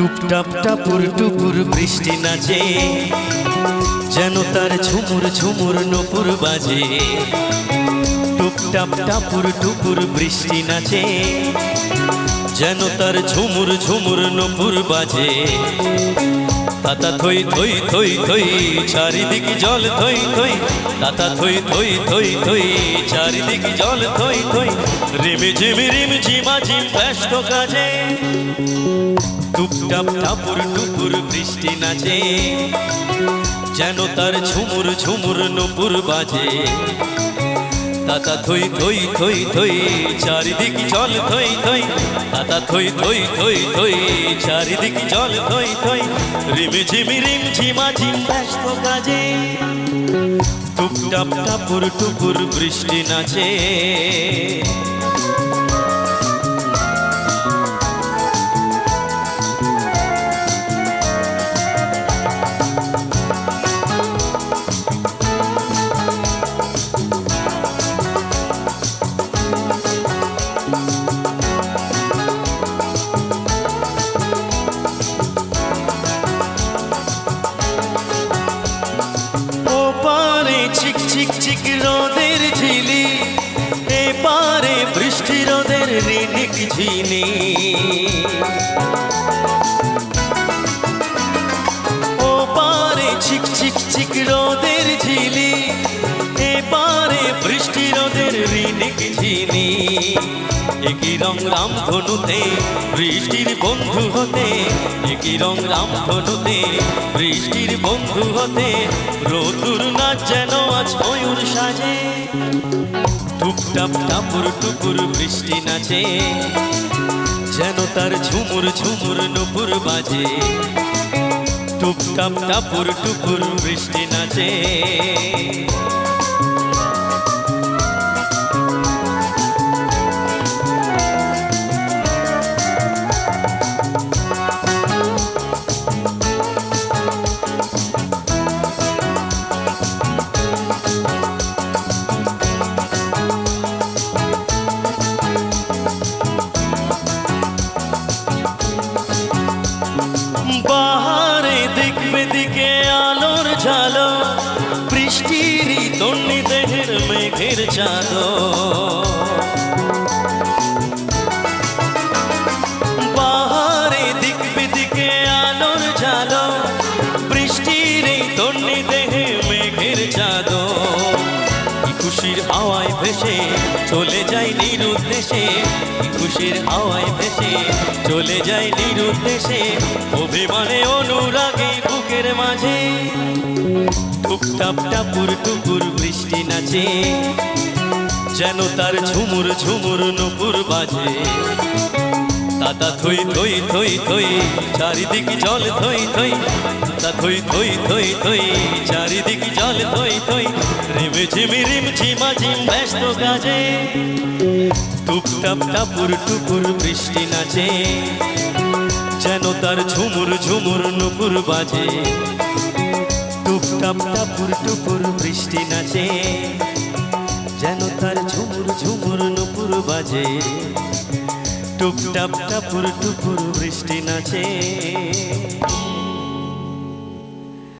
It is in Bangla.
টুপটাপ টাপুর টুপুর বৃষ্টি নাচে, যেন তার ঝুমুর ঝুমুর নপুর বাজে। টুপটাপ টাপুর টুপুর বৃষ্টি নাচে, যেন তার ঝুমুর ঝুমুর নপুর বাজে। তাতা থই থই থই থই চারিদিক জল থই থই, তাতা থই থই থই থই চারিদিক জল থই থই রিমি ঝিমি রিম ঝিমা ঝিম ব্যস্ত কাজে। টুপটাপ টাপুর টুপুর বৃষ্টি নাচে, যেন তার ঝুমুর ঝুমুর নপুর বাজে। তাতা থই থই থই থই চারিদিক জল থই থই তাতা থই থই থই থই চারিদিক জল থই থই রিম ঝিমি রিম ঝিমা ঝিম ব্যস্ত কাজে। টুপটাপ টাপুর টুপুর বৃষ্টি নাচে। রিনিক ও পারে চিক চিক চিক রোদের ঝিলি, এ পারে বৃষ্টি রোদের রিনিক ঝিনি একই রং রাম ধনুতে বৃষ্টির বন্ধু হতে, একই রং রাম ধনুতে বৃষ্টির বন্ধু হতে রোদুর নাচ যেন আজ ময়ূর সাজে। টুপটাপ টাপুর টুপুর বৃষ্টি নাচে, যেন তার ঝুমুর ঝুমুর নুপুর বাজে। টুপটাপ টাপুর টুপুর বৃষ্টি নাচে দেহের মেঘের চাঁদ খুশির হাওয়ায় ভেসে চলে যায় নিরুদ্দেশে, খুশির হাওয়ায় ভেসে চলে যায় নিরুদ্দেশে, অভিমানে অনুরাগে বুকের মাঝে। টুকটাপ টাপুর টুকুর বৃষ্টি নাচে, যেন তার ঝুমুর ঝুমুর নুপুর বাজে। তাতা থই থই থই থই, চারিদিক জল থই থই তাতা থই থই থই থই, চারিদিক জল থই থই রিম ঝিমি রিম ঝিমা ঝিম ব্যস্ত কাজে। টুপটাপ টাপুর টুপুর বৃষ্টি নাচে। যেন তার ঝুমুর ঝুমুর নুপুর বাজে। টুপটাপ টাপুর টুপুর বৃষ্টি নাচে। যেন তার ঝুমুর ঝুমুর নুপুর বাজে। টুপটাপ টাপুর টুপুর বৃষ্টি নাচে।